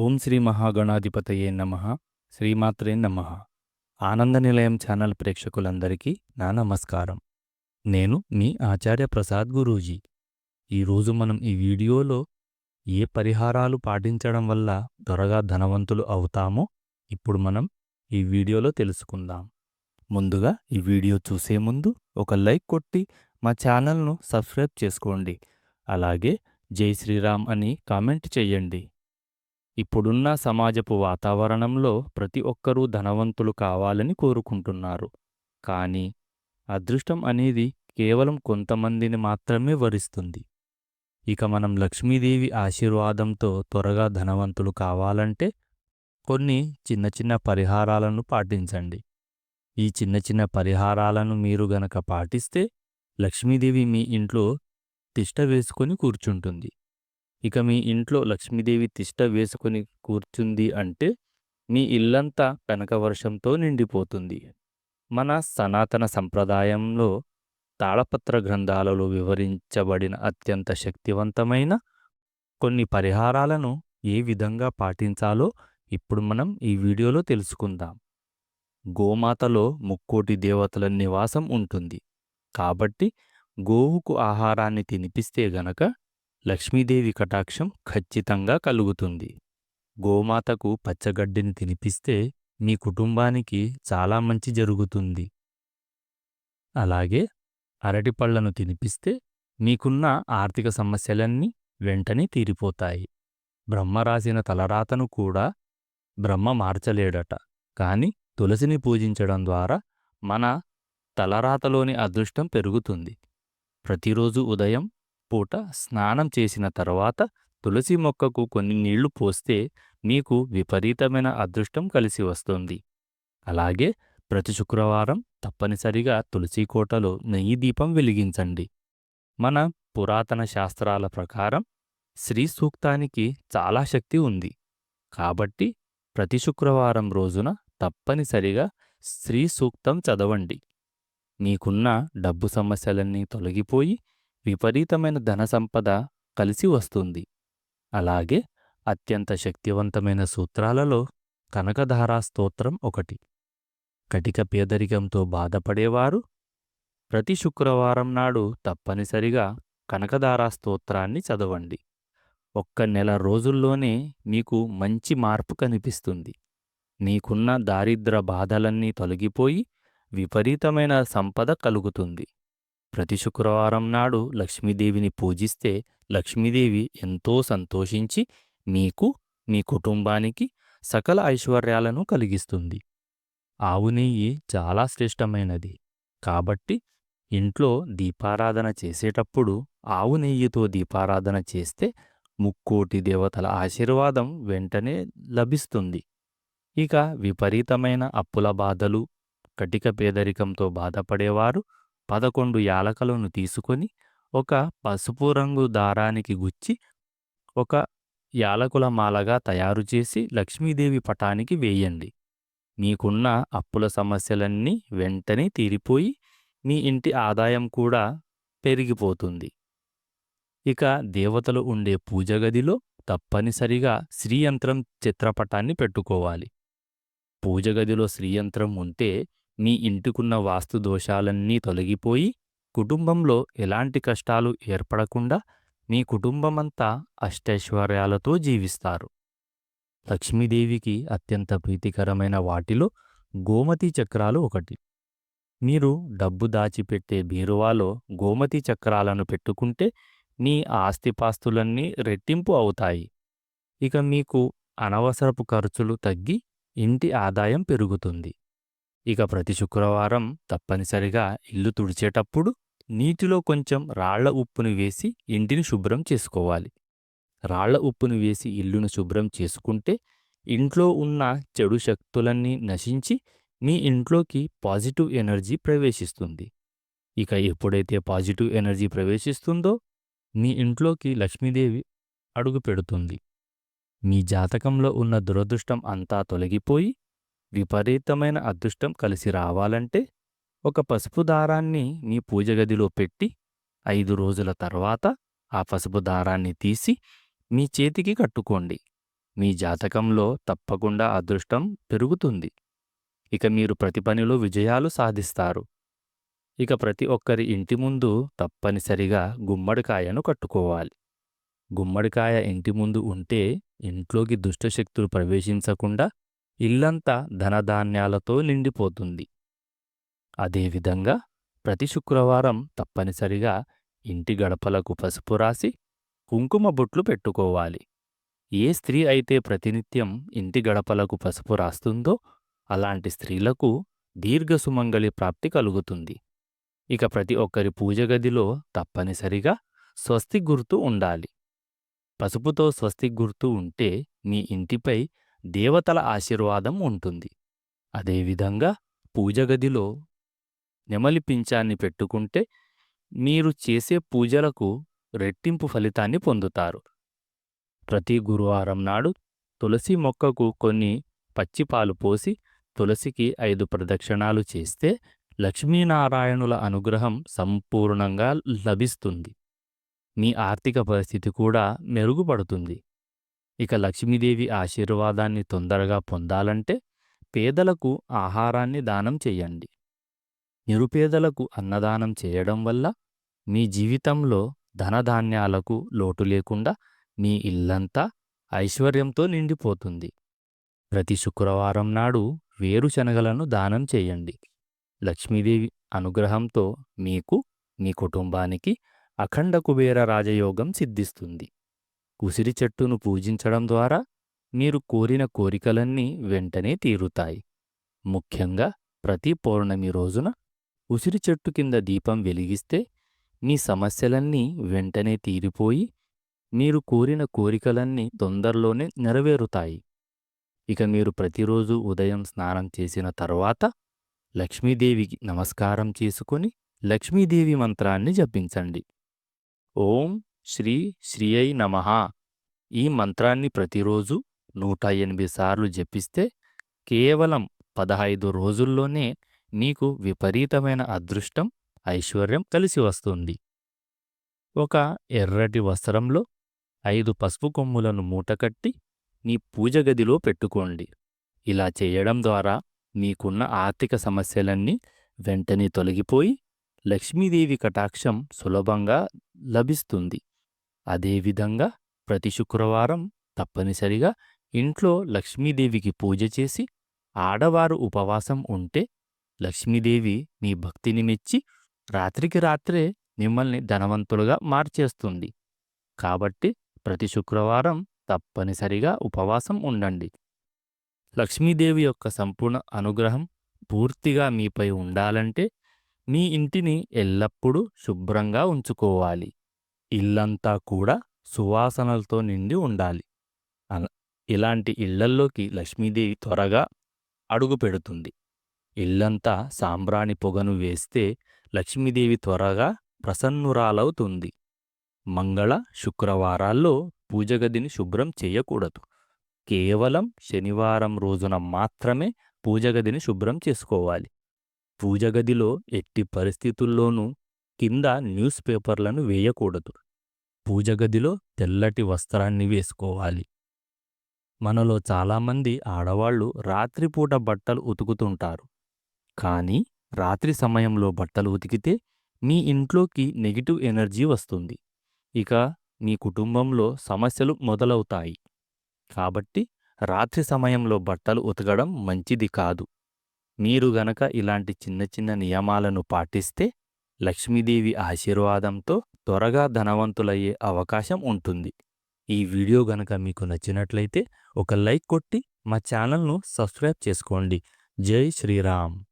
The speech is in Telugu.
ఓం శ్రీ మహాగణాధిపతయే నమ. శ్రీమాత్రే నమ. ఆనంద నిలయం ఛానల్ ప్రేక్షకులందరికీ నా నమస్కారం. నేను మీ ఆచార్య ప్రసాద్ గురూజీ. ఈరోజు మనం ఈ వీడియోలో ఏ పరిహారాలు పాటించడం వల్ల త్వరగా ధనవంతులు అవుతామో ఇప్పుడు మనం ఈ వీడియోలో తెలుసుకుందాం. ముందుగా ఈ వీడియో చూసే ముందు ఒక లైక్ కొట్టి మా ఛానల్ను సబ్స్క్రైబ్ చేసుకోండి. అలాగే జై శ్రీరామ్ అని కామెంట్ చేయండి. ఇప్పుడున్న సమాజపు వాతావరణంలో ప్రతి ఒక్కరూ ధనవంతులు కావాలని కోరుకుంటున్నారు. కానీ అదృష్టం అనేది కేవలం కొంతమందిని మాత్రమే వరిస్తుంది. ఇక మనం లక్ష్మీదేవి ఆశీర్వాదంతో త్వరగా ధనవంతులు కావాలంటే కొన్ని చిన్న చిన్న పరిహారాలను పాటించండి. ఈ చిన్న చిన్న పరిహారాలను మీరు గనక పాటిస్తే లక్ష్మీదేవి మీ ఇంట్లో తిష్ట వేసుకొని కూర్చుంటుంది. ఇక మీ ఇంట్లో లక్ష్మీదేవి తిష్ట వేసుకొని కూర్చుంది అంటే మీ ఇల్లంతా కనకవర్షంతో నిండిపోతుంది. మన సనాతన సంప్రదాయంలో తాళపత్ర గ్రంథాలలో వివరించబడిన అత్యంత శక్తివంతమైన కొన్ని పరిహారాలను ఏ విధంగా పాటించాలో ఇప్పుడు మనం ఈ వీడియోలో తెలుసుకుందాం. గోమాతలో ముక్కోటి దేవతల నివాసం ఉంటుంది. కాబట్టి గోవుకు ఆహారాన్ని తినిపిస్తే గనక లక్ష్మీదేవి కటాక్షం ఖచ్చితంగా కలుగుతుంది. గోమాతకు పచ్చగడ్డిని తినిపిస్తే మీ కుటుంబానికి చాలా మంచి జరుగుతుంది. అలాగే అరటిపళ్ళను తినిపిస్తే మీకున్న ఆర్థిక సమస్యలన్నీ వెంటనే తీరిపోతాయి. బ్రహ్మ రాసిన తలరాతను కూడా బ్రహ్మ మార్చలేడట. కాని తులసిని పూజించడం ద్వారా మన తలరాతలోని అదృష్టం పెరుగుతుంది. ప్రతిరోజు ఉదయం పూట స్నానం చేసిన తర్వాత తులసి మొక్కకు కొన్ని నీళ్ళు పోస్తే మీకు విపరీతమైన అదృష్టం కలిసి వస్తుంది. అలాగే ప్రతి శుక్రవారం తప్పనిసరిగా తులసి కోటలో నెయ్యి దీపం వెలిగించండి. మన పురాతన శాస్త్రాల ప్రకారం శ్రీ సూక్తానికి చాలా శక్తి ఉంది. కాబట్టి ప్రతి శుక్రవారం రోజున తప్పనిసరిగా శ్రీ సూక్తం చదవండి. మీకున్న డబ్బు సమస్యలన్నీ తొలగిపోయి విపరీతమైన ధన సంపద కలిసి వస్తుంది. అలాగే అత్యంత శక్తివంతమైన సూత్రాలలో కనకధారా స్తోత్రం ఒకటి. కటిక పేదరికంతో బాధపడేవారు ప్రతి శుక్రవారం నాడు తప్పనిసరిగా కనకధారా స్తోత్రాన్ని చదవండి. ఒక్క నెల రోజుల్లోనే మీకు మంచి మార్పు కనిపిస్తుంది. నీకున్న దారిద్ర బాధలన్నీ తొలగిపోయి విపరీతమైన సంపద కలుగుతుంది. ప్రతి శుక్రవారం నాడు లక్ష్మీదేవిని పూజిస్తే లక్ష్మీదేవి ఎంతో సంతోషించి మీకు మీ కుటుంబానికి సకల ఐశ్వర్యాలను కలిగిస్తుంది. ఆవు నెయ్యి చాలా శ్రేష్టమైనది. కాబట్టి ఇంట్లో దీపారాధన చేసేటప్పుడు ఆవు నెయ్యితో దీపారాధన చేస్తే ముక్కోటి దేవతల ఆశీర్వాదం వెంటనే లభిస్తుంది. ఇక విపరీతమైన అప్పుల బాధలు కటిక పేదరికంతో బాధపడేవారు పదకొండు యాలకలను తీసుకొని ఒక పసుపు రంగు దారానికి గుచ్చి ఒక యాలకుల మాలగా తయారు చేసి లక్ష్మీదేవి పటానికి వేయండి. మీకున్న అప్పుల సమస్యలన్నీ వెంటనే తీరిపోయి మీ ఇంటి ఆదాయం కూడా పెరిగిపోతుంది. ఇక దేవతలు ఉండే పూజ గదిలో తప్పనిసరిగా శ్రీయంత్రం చిత్రపటాన్ని పెట్టుకోవాలి. పూజ గదిలో శ్రీయంత్రం ఉంటే మీ ఇంటికున్న వాస్తు దోషాలన్నీ తొలగిపోయి కుటుంబంలో ఎలాంటి కష్టాలు ఏర్పడకుండా మీ కుటుంబమంతా అష్టైశ్వర్యాలతో జీవిస్తారు. లక్ష్మీదేవికి అత్యంత ప్రీతికరమైన వాటిలో గోమతి చక్రాలు ఒకటి. మీరు డబ్బు దాచిపెట్టే బీరువాలో గోమతి చక్రాలను పెట్టుకుంటే మీ ఆస్తిపాస్తులన్నీ రెట్టింపు అవుతాయి. ఇక మీకు అనవసరపు ఖర్చులు తగ్గి ఇంటి ఆదాయం పెరుగుతుంది. ఇక ప్రతి శుక్రవారం తప్పనిసరిగా ఇల్లు తుడిచేటప్పుడు నీటిలో కొంచెం రాళ్ళ ఉప్పును వేసి ఇంటిని శుభ్రం చేసుకోవాలి. రాళ్ళ ఉప్పును వేసి ఇల్లును శుభ్రం చేసుకుంటే ఇంట్లో ఉన్న చెడు శక్తులన్నీ నశించి మీ ఇంట్లోకి పాజిటివ్ ఎనర్జీ ప్రవేశిస్తుంది. ఇక ఎప్పుడైతే పాజిటివ్ ఎనర్జీ ప్రవేశిస్తుందో మీ ఇంట్లోకి లక్ష్మీదేవి అడుగు పెడుతుంది. మీ జాతకంలో ఉన్న దురదృష్టం అంతా తొలగిపోయి విపరీతమైన అదృష్టం కలిసి రావాలంటే ఒక పసుపు దారాన్ని నీ పూజ గదిలో పెట్టి ఐదు రోజుల తర్వాత ఆ పసుపు దారాన్ని తీసి మీ చేతికి కట్టుకోండి. మీ జాతకంలో తప్పకుండా అదృష్టం పెరుగుతుంది. ఇక మీరు ప్రతి పనిలో విజయాలు సాధిస్తారు. ఇక ప్రతి ఒక్కరి ఇంటి ముందు తప్పనిసరిగా గుమ్మడికాయను కట్టుకోవాలి. గుమ్మడికాయ ఇంటి ముందు ఉంటే ఇంట్లోకి దుష్టశక్తులు ప్రవేశించకుండా ఇల్లంతా ధనధాన్యాలతో నిండిపోతుంది. అదేవిధంగా ప్రతి శుక్రవారం తప్పనిసరిగా ఇంటి గడపలకు పసుపు రాసి కుంకుమ బొట్లు పెట్టుకోవాలి. ఏ స్త్రీ అయితే ప్రతినిత్యం ఇంటి గడపలకు పసుపు రాస్తుందో అలాంటి స్త్రీలకు దీర్ఘసుమంగళి ప్రాప్తి కలుగుతుంది. ఇక ప్రతి ఒక్కరి పూజ గదిలో తప్పనిసరిగా స్వస్తి గుర్తు ఉండాలి. పసుపుతో స్వస్తి గుర్తు ఉంటే మీ ఇంటిపై దేవతల ఆశీర్వాదం ఉంటుంది. అదేవిధంగా పూజగదిలో నెమలి పించాన్ని పెట్టుకుంటే మీరు చేసే పూజలకు రెట్టింపు ఫలితాన్ని పొందుతారు. ప్రతి గురువారం నాడు తులసి మొక్కకు కొన్ని పచ్చిపాలు పోసి తులసికి ఐదు ప్రదక్షిణాలు చేస్తే లక్ష్మీనారాయణుల అనుగ్రహం సంపూర్ణంగా లభిస్తుంది. మీ ఆర్థిక పరిస్థితి కూడా మెరుగుపడుతుంది. ఇక లక్ష్మీదేవి ఆశీర్వాదాన్ని తొందరగా పొందాలంటే పేదలకు ఆహారాన్ని దానం చెయ్యండి. నిరుపేదలకు అన్నదానం చేయడం వల్ల మీ జీవితంలో ధనధాన్యాలకు లోటు లేకుండా మీ ఇల్లంతా ఐశ్వర్యంతో నిండిపోతుంది. ప్రతి శుక్రవారం నాడు వేరుశనగలను దానం చేయండి లక్ష్మీదేవి అనుగ్రహంతో మీకు మీ కుటుంబానికి అఖండ కుబేర రాజయోగం సిద్ధిస్తుంది. ఉసిరి చెట్టును పూజించడం ద్వారా మీరు కోరిన కోరికలన్నీ వెంటనే తీరుతాయి. ముఖ్యంగా ప్రతి పౌర్ణమి రోజున ఉసిరి చెట్టు కింద దీపం వెలిగిస్తే మీ సమస్యలన్నీ వెంటనే తీరిపోయి మీరు కోరిన కోరికలన్నీ తొందరలోనే నెరవేరుతాయి. ఇక మీరు ప్రతిరోజు ఉదయం స్నానం చేసిన తర్వాత లక్ష్మీదేవికి నమస్కారం చేసుకొని లక్ష్మీదేవి మంత్రాన్ని జపించండి. ఓం శ్రీ శ్రీయై నమః. ఈ మంత్రాన్ని ప్రతిరోజు నూట ఎనిమిది సార్లు జపిస్తే కేవలం పదహైదు రోజుల్లోనే నీకు విపరీతమైన అదృష్టం ఐశ్వర్యం కలిసి వస్తుంది. ఒక ఎర్రటి వస్త్రంలో ఐదు పసుపు కొమ్ములను మూటకట్టి నీ పూజ గదిలో పెట్టుకోండి. ఇలా చేయడం ద్వారా నీకున్న ఆర్థిక సమస్యలన్నీ వెంటనే తొలగిపోయి లక్ష్మీదేవి కటాక్షం సులభంగా లభిస్తుంది. అదేవిధంగా ప్రతి శుక్రవారం తప్పనిసరిగా ఇంట్లో లక్ష్మీదేవికి పూజ చేసి ఆడవారు ఉపవాసం ఉంటే లక్ష్మీదేవి మీ భక్తిని మెచ్చి రాత్రికి రాత్రే మిమ్మల్ని ధనవంతులుగా మార్చేస్తుంది. కాబట్టి ప్రతి శుక్రవారం తప్పనిసరిగా ఉపవాసం ఉండండి. లక్ష్మీదేవి యొక్క సంపూర్ణ అనుగ్రహం పూర్తిగా మీపై ఉండాలంటే మీ ఇంటిని ఎల్లప్పుడూ శుభ్రంగా ఉంచుకోవాలి. ఇల్లంతా కూడా సువాసనలతో నిండి ఉండాలి. ఇలాంటి ఇళ్ళల్లోకి లక్ష్మీదేవి త్వరగా అడుగు పెడుతుంది. ఇల్లంతా సాంబ్రాణి పొగను వేస్తే లక్ష్మీదేవి త్వరగా ప్రసన్నురాలవుతుంది. మంగళ శుక్రవారాల్లో పూజగదిని శుభ్రం చేయకూడదు. కేవలం శనివారం రోజున మాత్రమే పూజగదిని శుభ్రం చేసుకోవాలి. పూజగదిలో ఎట్టి పరిస్థితుల్లోనూ కింద న్యూస్ పేపర్లను వేయకూడదు. పూజగదిలో తెల్లటి వస్త్రాన్ని వేసుకోవాలి. మనలో చాలామంది ఆడవాళ్ళు రాత్రిపూట బట్టలు ఉతుకుతుంటారు. కానీ రాత్రి సమయంలో బట్టలు ఉతికితే మీ ఇంట్లోకి నెగిటివ్ ఎనర్జీ వస్తుంది. ఇక మీ కుటుంబంలో సమస్యలు మొదలవుతాయి. కాబట్టి రాత్రి సమయంలో బట్టలు ఉతకడం మంచిది కాదు. మీరు గనక ఇలాంటి చిన్న చిన్న నియమాలను పాటిస్తే లక్ష్మీదేవి ఆశీర్వాదంతో త్వరగా ధనవంతులయ్యే అవకాశం ఉంటుంది. ఈ వీడియో గనక మీకు నచ్చినట్లయితే ఒక లైక్ కొట్టి మా ఛానల్ను సబ్స్క్రైబ్ చేసుకోండి. జై శ్రీరామ్.